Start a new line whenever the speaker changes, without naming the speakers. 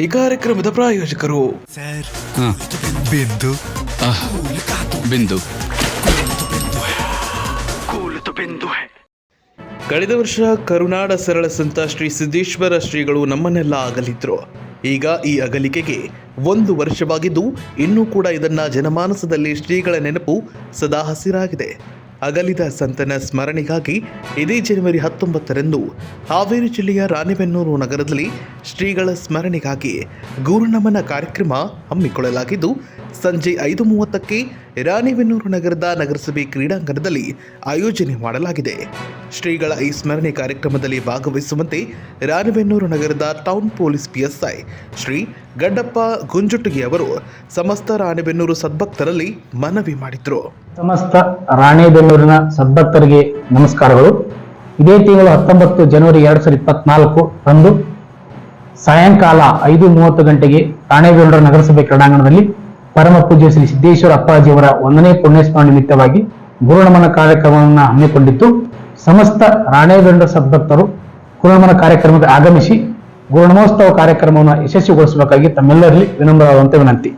ಈ ಕಾರ್ಯಕ್ರಮದ ಪ್ರಾಯೋಜಕರು.
ಬಿಂದು.
ಬಿಂದು.
ಕಳೆದ ವರ್ಷ ಕರುನಾಡ ಸರಳ ಸಂತ ಶ್ರೀ ಸಿದ್ದೇಶ್ವರ ಶ್ರೀಗಳು ನಮ್ಮನ್ನೆಲ್ಲ ಅಗಲಿದ್ರು ಈಗ ಈ ಅಗಲಿಕೆಗೆ ಒಂದು ವರ್ಷವಾಗಿದ್ದು ಇನ್ನೂ ಕೂಡ ಇದನ್ನ ಜನಮಾನಸದಲ್ಲಿ ಶ್ರೀಗಳ ನೆನಪು ಸದಾ ಹಸಿರಾಗಿದೆ. ಅಗಲಿದ ಸಂತನ ಸ್ಮರಣೆಗಾಗಿ ಇದೇ ಜನವರಿ ಹತ್ತೊಂಬತ್ತರಂದು ಹಾವೇರಿ ಜಿಲ್ಲೆಯ ರಾಣೆಬೆನ್ನೂರು ನಗರದಲ್ಲಿ ಶ್ರೀಗಳ ಸ್ಮರಣೆಗಾಗಿ ಗುರುನಮನ ಕಾರ್ಯಕ್ರಮ ಹಮ್ಮಿಕೊಳ್ಳಲಾಗಿದ್ದು ಸಂಜೆ ಐದು ಮೂವತ್ತಕ್ಕೆ ರಾಣಿಬೆನ್ನೂರು ನಗರದ ನಗರಸಭೆ ಕ್ರೀಡಾಂಗಣದಲ್ಲಿ ಆಯೋಜನೆ ಮಾಡಲಾಗಿದೆ. ಶ್ರೀಗಳ ಈ ಸ್ಮರಣೆ ಕಾರ್ಯಕ್ರಮದಲ್ಲಿ ಭಾಗವಹಿಸುವಂತೆ ರಾಣಿಬೆನ್ನೂರು ನಗರದ town police PSI Shri Gaddappa Gunjutagi ಅವರು ಸಮಸ್ತ ರಾಣಿಬೆನ್ನೂರು ಸದ್ಭಕ್ತರಲ್ಲಿ ಮನವಿ ಮಾಡಿದ್ರು.
ಸಮಸ್ತ ರಾಣೆಬೆನ್ನೂರಿನ ಸದ್ಭಕ್ತರಿಗೆ ನಮಸ್ಕಾರಗಳು. ಇದೇ ತಿಂಗಳು ಹತ್ತೊಂಬತ್ತು ಜನವರಿ ಎರಡ್ ಸಾವಿರದ ಇಪ್ಪತ್ನಾಲ್ಕು ರಂದು ಸಾಯಂಕಾಲ ಐದು ಮೂವತ್ತು ಗಂಟೆಗೆ ರಾಣೆಬೆನ್ನೂರು ನಗರಸಭೆ ಕ್ರೀಡಾಂಗಣದಲ್ಲಿ ಪರಮ ಪೂಜ್ಯ ಶ್ರೀ ಸಿದ್ದೇಶ್ವರ ಅಪ್ಪಾಜಿಯವರ ಒಂದನೇ ಪುಣ್ಯಸ್ಮರಣ ನಿಮಿತ್ತವಾಗಿ ಗುರುನಮನ ಕಾರ್ಯಕ್ರಮವನ್ನು ಹಮ್ಮಿಕೊಂಡಿತ್ತು ಸಮಸ್ತ ರಾಣೇಗಂಡ ಸದ್ಭಕ್ತರು ಗುರುನಮನ ಕಾರ್ಯಕ್ರಮಕ್ಕೆ ಆಗಮಿಸಿ ಗುರುನಮೋತ್ಸವ ಕಾರ್ಯಕ್ರಮವನ್ನು ಯಶಸ್ವಿಗೊಳಿಸಬೇಕಾಗಿ ತಮ್ಮೆಲ್ಲರಲ್ಲಿ ವಿನಮ್ರವಾದಂತೆ ವಿನಂತಿ.